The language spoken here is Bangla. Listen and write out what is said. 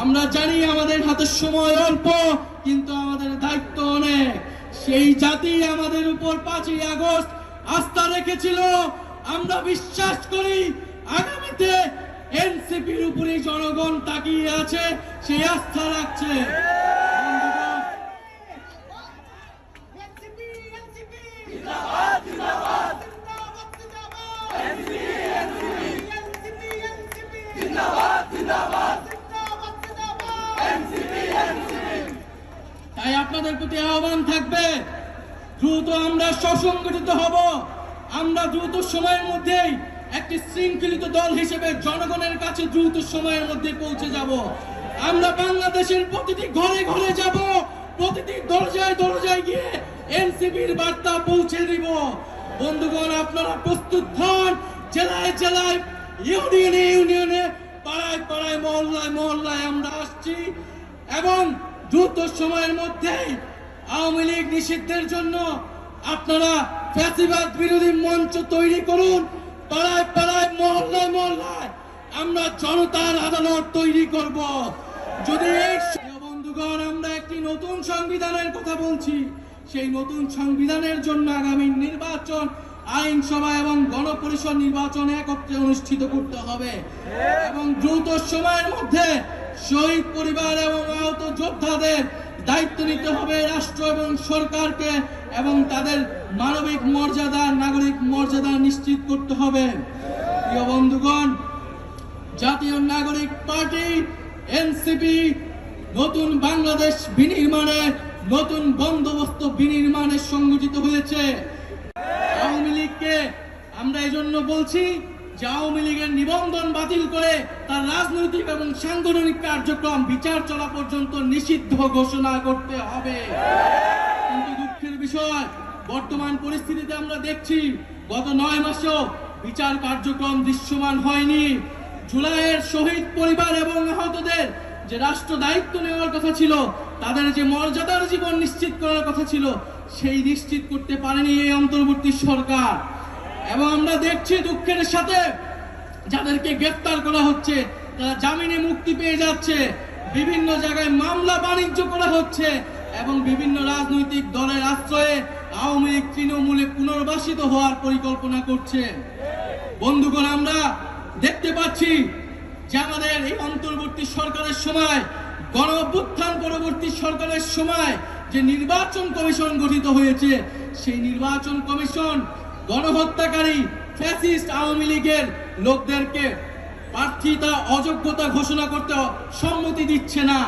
আমরা জানি আমাদের হাতে সময় অল্প কিন্তু আমাদের দায়িত্ব অনেক সেই জাতি আমাদের উপর পাঁচই আগস্ট আস্থা রেখেছিল আমরা বিশ্বাস করি আগামীতে এনসিপির উপরে জনগণ তাকিয়ে আছে সেই আস্থা রাখছে! জিন্দাবাদ, জিন্দাবাদ! NCP, NCP! জিন্দাবাদ, জিন্দাবাদ! তাই আপনাদের প্রতি আহ্বান থাকবে, দ্রুত আমরা সসংগঠিত হব। আমরা দ্রুত সময়ের মধ্যেই একটি শৃঙ্খলিত দল হিসেবে জনগণের কাছে দ্রুত সময়ের মধ্যে পৌঁছে যাব। আমরা বাংলাদেশের প্রতিটি ঘরে ঘরে যাব, প্রতিটি দরজায় দরজায় গিয়ে এনসিপির বার্তা পৌঁছে দিব। বন্ধুগণ, আপনারা প্রস্তুত হন, জেলায় জেলায় ইউনিয়নে ইউনিয়নে, পাড়ায় পাড়ায়, মহল্লায় মহল্লায় আমরা আসছি এবং দ্রুত সময়ের মধ্যেই আওয়ামী লীগ নিষিদ্ধের জন্য আপনারা ফ্যাসিবাদ বিরোধী মঞ্চ তৈরি করুন। পাড়ায় পাড়ায়, মহল্লায় মহল্লায় আমরা জনতার আদালত তৈরি করব। যদি বন্ধুগণ, আমরা একটি নতুন সংবিধানের কথা বলছি। সেই নতুন সংবিধানের জন্য আগামী নির্বাচন আইনসভা এবং গণপরিষদ নির্বাচন একত্রে অনুষ্ঠিত করতে হবে। এবং দ্রুত সময়ের মধ্যে শহীদ পরিবার এবং আহত যোদ্ধাদের দায়িত্ব নিতে হবে রাষ্ট্র এবং সরকারকে এবং তাদের মানবিক মর্যাদা, নাগরিক মর্যাদা নিশ্চিত করতে হবে। প্রিয় বন্ধুগণ, জাতীয় নাগরিক পার্টি, এনসিপি, নতুন বাংলাদেশ বিনির্মাণে নতুন বন্দোবস্ত বিনির্মাণে সংগঠিত হয়েছে। আওয়ামী লীগকে আমরা এই জন্য বলছি যে আওয়ামী লীগের নিবন্ধন বাতিল করে তার রাজনৈতিক এবং সাংগঠনিক কার্যক্রম, বিচার চলা পর্যন্ত নিষিদ্ধ ঘোষণা করতে হবে। কিন্তু দুঃখের বিষয়, বর্তমান পরিস্থিতিতে আমরা দেখছি গত নয় মাসেও বিচার কার্যক্রম দৃশ্যমান হয়নি। জুলাইয়ের শহীদ পরিবার এবং আহতদের যে রাষ্ট্র দায়িত্ব নেওয়ার কথা ছিল, তাদের যে মর্যাদার জীবন নিশ্চিত করার কথা ছিল সেই নিশ্চিত করতে পারেনি এই অন্তর্বর্তী সরকার। এবং আমরা দেখছি দুঃখের সাথে যাদেরকে গ্রেফতার করা হচ্ছে, তারা জামিনে মুক্তি পেয়ে যাচ্ছে। বিভিন্ন জায়গায় মামলা বাণিজ্য করা হচ্ছে এবং বিভিন্ন রাজনৈতিক দলের আশ্রয়ে আওয়ামী লীগ তৃণমূলে পুনর্বাসিত হওয়ার পরিকল্পনা করছে। বন্ধুগণ, আমরা দেখতে পাচ্ছি যে আমাদের এই অন্তর্বর্তী সরকারের সময় গণ পরবর্তী সরকারের সময় যে নির্বাচন কমিশন গঠিত হয়েছে, সেই নির্বাচন কমিশন গণহত্যাকারী ফ্যাসিস্ট আওয়ামী লীগের লোকদেরকে প্রার্থিতা অযোগ্যতা ঘোষণা করতে সম্মতি দিচ্ছে না।